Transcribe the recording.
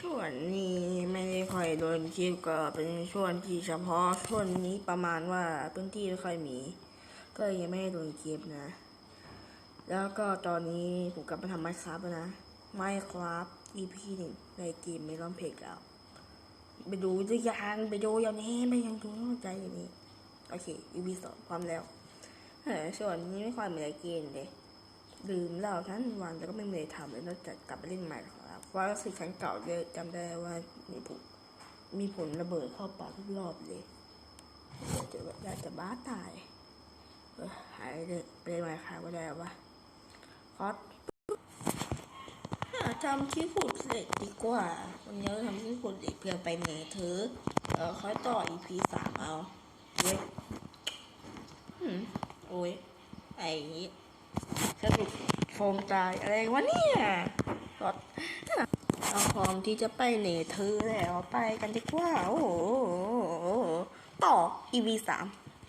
ช่วงนี้ไม่ได้ค่อยโดนคลิปก็เป็นช่วงที่เฉพาะช่วงนี้ประมาณว่าพื้นที่ไม่ค่อยมี ก็ยังไม่ได้โดนคลิปนะ แล้วก็ตอนนี้ผมกลับมาทำไมครับนะไม่ครับ EP หนึ่งในเกมไม่ร้องเพลงแล้ว ไปดูหรือยังไปดูอย่างนี้ไม่ยังดูใจอย่างนี้ โอเค EP สองความแล้วส่วนนี้ไม่ค่อยมีอะไรกินเลย ลืมแล้วทั้งวันแล้วก็ไม่มีอะไรทำเลยนอกจากกลับไปเล่นใหม่ครับเพราะว่าสิ่งครั้งเก่าเยอะจำได้ว่ามีผลมีผลระเบิดเข้าปากทุกรอบเลยจะแบบอยากจะบ้าตายหายเลยไปเล่นใหม่ค่ะว่าได้วะคอสหาทำที่ขุดเหล็กดีกว่าวันนี้ทำที่ขุดเหล็กเพื่อไปเนเธอเออค่อยต่อ EP สามเอาเว้ยอืมโอ้ยไอ้ สรุปโฟมตายอะไรวะเนี่ยรถเราพร้อมที่จะไปเนเธอร์แล้วไปกันดีกว่า โอ้โห ต่อ EV สาม